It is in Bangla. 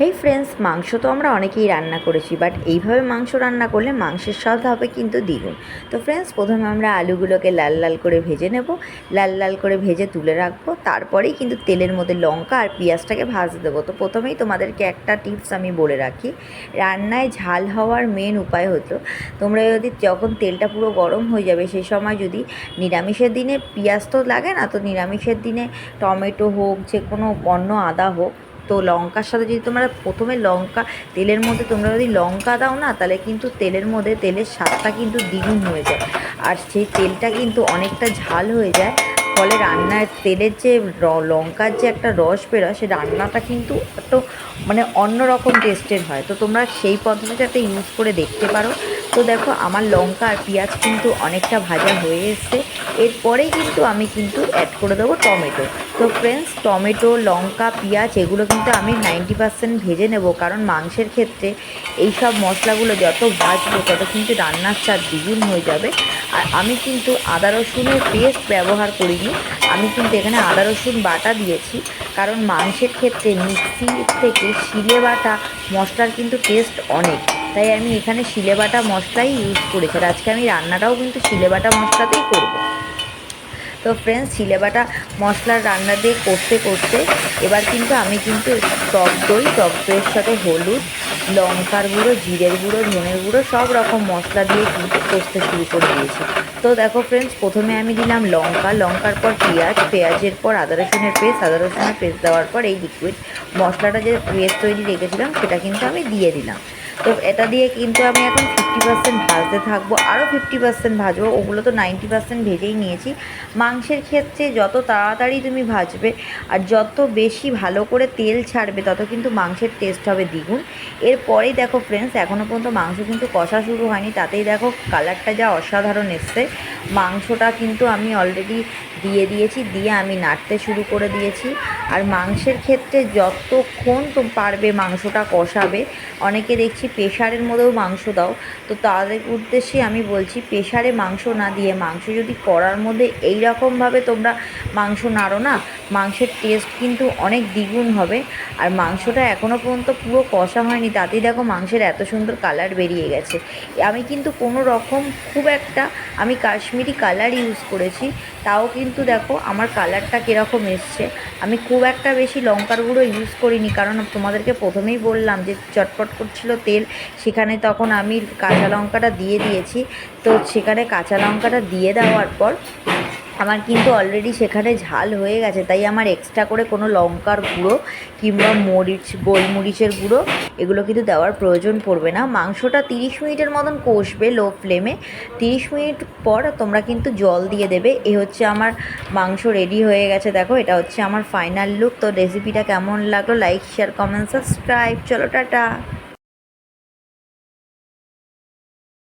হেই ফ্রেন্ডস মাংস তো আমরা অনেকেই রান্না করেছি বাট এইভাবে মাংস রান্না করলে মাংসের স্বাদ হবে কিন্তু দ্বিগুণ। তো ফ্রেন্ডস প্রথমে আমরা আলুগুলোকে লাল লাল করে ভেজে নেব। লাল লাল করে ভেজে তুলে রাখব। তারপরেই কিন্তু তেলের মধ্যে লঙ্কা আর পেঁয়াজটাকে ভাজতে দেবো। তো প্রথমেই তোমাদেরকে একটা টিপস আমি বলে রাখি, রান্নায় ঝাল হওয়ার মেন উপায় হতো তোমরা যদি যখন তেলটা পুরো গরম হয়ে যাবে সেই সময় যদি নিরামিষের দিনে পেঁয়াজ তো লাগে না, তো নিরামিষের দিনে টমেটো হোক, যে কোনো অন্য আদা হোক তো লঙ্কার সাথে যদি তোমরা প্রথমে লঙ্কা, তেলের মধ্যে তোমরা যদি লঙ্কা দাও না, তাহলে কিন্তু তেলের মধ্যে তেলের স্বাদটা কিন্তু দ্বিগুণ হয়ে যায়। আর সেই তেলটা কিন্তু অনেকটা ঝাল হয়ে যায়, ফলে রান্নার তেলের যে লঙ্কার যে একটা রস বেরোয়, সে রান্নাটা কিন্তু একটু মানে অন্যরকম টেস্টের হয়। তো তোমরা সেই পদ্ধতিটাতে ইউজ করে দেখতে পারো। তো দেখো, আমার লঙ্কা আর পেঁয়াজ কিন্তু অনেকটা ভাজা হয়ে এসছে। এরপরেই কিন্তু আমি কিন্তু অ্যাড করে দেবো টমেটো। তো ফ্রেন্ডস টমেটো, লঙ্কা, পেঁয়াজ, এগুলো কিন্তু আমি নাইনটি পার্সেন্ট ভেজে নেব। কারণ মাংসের ক্ষেত্রে এই সব মশলাগুলো যত ভাজবো, তত কিন্তু রান্নার স্বাদ দ্বিগুণ হয়ে যাবে। আর আমি কিন্তু আদা রসুনের পেস্ট ব্যবহার করিনি। আমি কিন্তু এখানে আদা রসুন বাটা দিয়েছি। কারণ মাংসের ক্ষেত্রে মিক্সি থেকে শিলে বাটা মশলার কিন্তু টেস্ট অনেক। তাই আমি এখানে শিলে বাটা মশলাই ইউজ করেছি। আর আজকে আমি রান্নাটাও কিন্তু শিলে বাটা মশলাতেই করব। তো ফ্রেন্ডস শিলেবাটা মশলার রান্না দিয়ে করতে করতে এবার কিন্তু আমি কিন্তু টক দই, টক দইয়ের সাথে হলুদ লঙ্কার গুঁড়ো, জিরের গুঁড়ো, ধনের গুঁড়ো, সব রকম মশলা দিয়ে কিন্তু কষতে শুরু করে দিয়েছি। তো দেখো ফ্রেন্ডস প্রথমে আমি দিলাম লঙ্কা, লঙ্কার পর পেঁয়াজ, পেঁয়াজের পর আদা রসুনের পেস্ট আদা রসুনের পেস্ট দেওয়ার পর এই লিকুইড মশলাটা যে পেস্ট তৈরি রেখেছিলাম, সেটা কিন্তু আমি দিয়ে দিলাম। তো এটা দিয়ে কিন্তু আমি এখন ফিফটি পার্সেন্ট ভাজতে থাকব আরও ফিফটি পার্সেন্ট ভাজবো, ওগুলো তো নাইনটি পার্সেন্ট ভেজেই নিয়েছি। মাংসের ক্ষেত্রে যত তাড়াতাড়ি তুমি ভাজবে, আর যত বেশি ভালো করে তেল ছাড়বে, তত কিন্তু মাংসের টেস্ট হবে দ্বিগুণ। এরপরেই দেখো ফ্রেন্ডস এখনও পর্যন্ত মাংস কিন্তু কষা শুরু হয়নি। তাতেই দেখো কালারটা যা অসাধারণ এসছে। মাংসটা কিন্তু আমি অলরেডি দিয়ে দিয়েছি, দিয়ে আমি নাড়তে শুরু করে দিয়েছি। আর মাংসের ক্ষেত্রে যতক্ষণ তো পারবে মাংসটা কষাবে, অনেকে দেখছি প্রেশারের মধ্যেও মাংস দাও, তো তাদের উদ্দেশ্যে আমি বলছি প্রেশারে মাংস না দিয়ে, মাংস যদি করার মধ্যে এই রকমভাবে তোমরা মাংস নাড়ো না, মাংসের টেস্ট কিন্তু অনেক দ্বিগুণ হবে। আর মাংসটা এখনও পর্যন্ত পুরো কষা হয়নি, তাতেই দেখো মাংসের এত সুন্দর কালার বেরিয়ে গেছে। আমি কিন্তু কোনো রকম খুব একটা, আমি কাশ্মীরি কালার ইউজ করেছি, তাও কিন্তু দেখো আমার কালারটা কীরকম এসছে। আমি খুব একটা বেশি লঙ্কার গুঁড়ো ইউজ করিনি। কারণ তোমাদেরকে প্রথমেই বললাম যে চটপট করছিল তেল, সেখানে তখন আমি কাঁচা লঙ্কাটা দিয়ে দিয়েছি। তো সেখানে কাঁচা লঙ্কাটা দিয়ে দেওয়ার পর আমার কিন্তু অলরেডি সেখানে ঝাল হয়ে গেছে, তাই আমার এক্সট্রা করে কোনো লঙ্কার গুঁড়ো কিংবা মরিচ, গোলমরিচের গুঁড়ো এগুলো কিন্তু দেওয়ার প্রয়োজন পড়বে না। মাংসটা তিরিশ মিনিটের মতন কষবে লো ফ্লেমে তিরিশ মিনিট পর তোমরা কিন্তু জল দিয়ে দেবে। এ হচ্ছে আমার মাংস রেডি হয়ে গেছে, দেখো এটা হচ্ছে আমার ফাইনাল লুক তো রেসিপিটা কেমন লাগল? লাইক শেয়ার কমেন্ট সাবস্ক্রাইব চলো, টাটা।